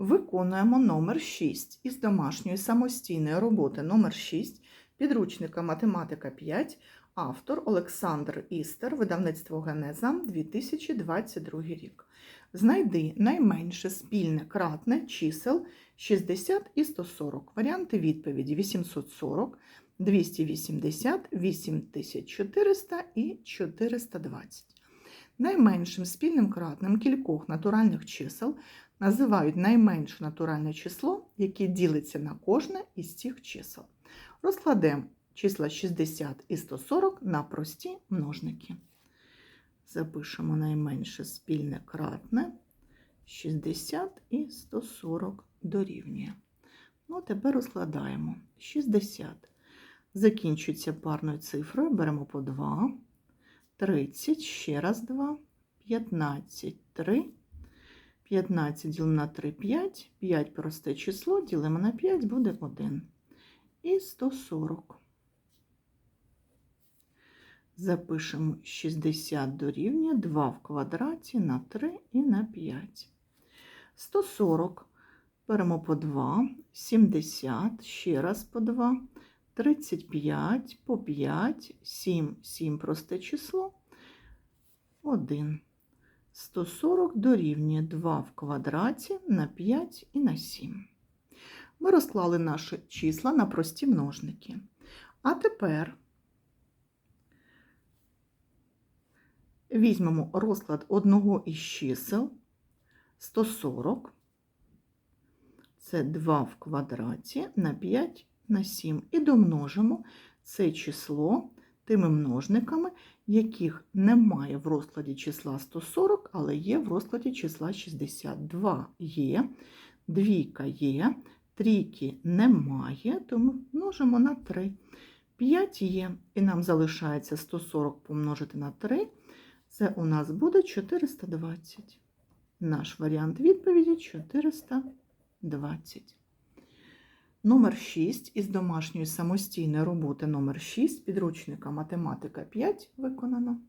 Виконуємо номер 6 із домашньої самостійної роботи номер 6 підручника Математика 5, автор Олександр Істер, видавництво Генеза 2022 рік. Знайди найменше спільне кратне чисел 60 і 140. Варіанти відповіді 840, 280, 8400 і 420. Найменшим спільним кратним кількох натуральних чисел називають найменше натуральне число, яке ділиться на кожне із цих чисел. Розкладемо числа 60 і 140 на прості множники. Запишемо найменше спільне кратне 60 і 140 дорівнює. Ну, тепер розкладаємо 60. Закінчується парною цифрою, беремо по 2, 30, ще раз 2, 15, 3. 15 ділимо на 3, 5. 5 просте число, ділимо на 5, буде 1. І 140. Запишемо 60 дорівнює 2 в квадраті на 3 і на 5. 140 беремо по 2, 70, ще раз по 2, 35 по 5, 7, 7 просте число, 1. 140 дорівнює 2 в квадраті на 5 і на 7. Ми розклали наші числа на прості множники. А тепер візьмемо розклад одного із чисел 140. Це 2 в квадраті на 5 на 7. І домножимо це число тими множниками, яких немає в розкладі числа 140, але є в розкладі числа 62 є, двійка є, трійки немає, тому множимо на 3. 5 є, і нам залишається 140 помножити на 3, це у нас буде 420. Наш варіант відповіді 420. Номер 6 із домашньої самостійної роботи номер 6 підручника Математика 5 виконано.